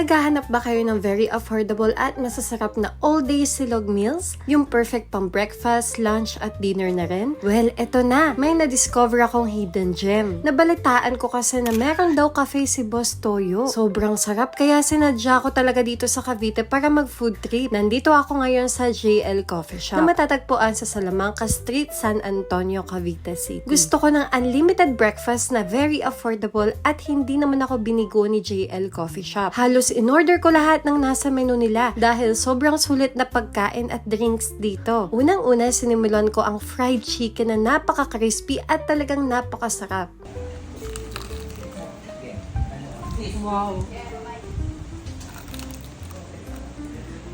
Naghahanap ba kayo ng very affordable at masasarap na all-day silog meals? Yung perfect pang breakfast, lunch at dinner na rin? Well, eto na. May na-discover akong hidden gem. Nabalitaan ko kasi na meron daw cafe si Boss Toyo. Sobrang sarap kaya sinadya ko talaga dito sa Cavite para mag-food trip. Nandito ako ngayon sa JL Coffee Shop na matatagpuan sa Salamanca Street, San Antonio, Cavite City. Gusto ko ng unlimited breakfast na very affordable at hindi naman ako binigo ni JL Coffee Shop. Halos in-order ko lahat ng nasa menu nila dahil sobrang sulit na pagkain at drinks dito. Unang-una, sinimulan ko ang fried chicken na napaka-crispy at talagang napakasarap. Wow.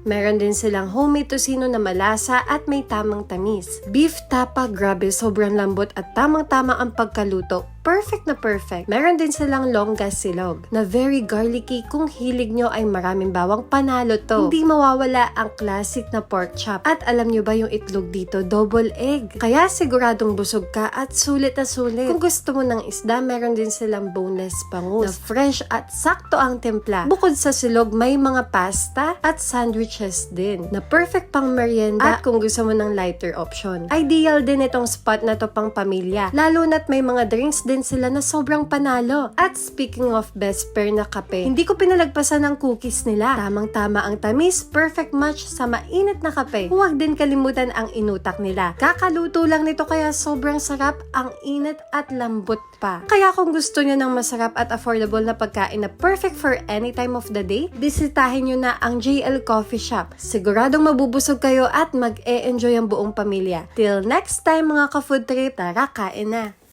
Meron din silang homemade tocino na malasa at may tamang tamis. Beef tapa, grabe, sobrang lambot at tamang-tama ang pagkaluto. Perfect na perfect. Meron din silang longgas silog na very garlicky. Kung hilig nyo ay maraming bawang panalo to. Hindi mawawala ang classic na pork chop. At alam nyo ba yung itlog dito? Double egg. Kaya siguradong busog ka at sulit na sulit. Kung gusto mo ng isda, meron din silang boneless pangus na fresh at sakto ang timpla. Bukod sa silog, may mga pasta at sandwiches din na perfect pang merienda at kung gusto mo ng lighter option. Ideal din itong spot na to pang pamilya. Lalo na't may mga drinks din sila na sobrang panalo. At speaking of best pair na kape, hindi ko pinalagpasan ng cookies nila. Tamang-tama ang tamis, perfect match sa mainit na kape. Huwag din kalimutan ang inutak nila. Kakaluto lang nito kaya sobrang sarap, ang init at lambot pa. Kaya kung gusto nyo ng masarap at affordable na pagkain na perfect for any time of the day, bisitahin nyo na ang JL Coffee Shop. Siguradong mabubusog kayo at mag-e-enjoy ang buong pamilya. Till next time mga ka-food trip, tara kain na!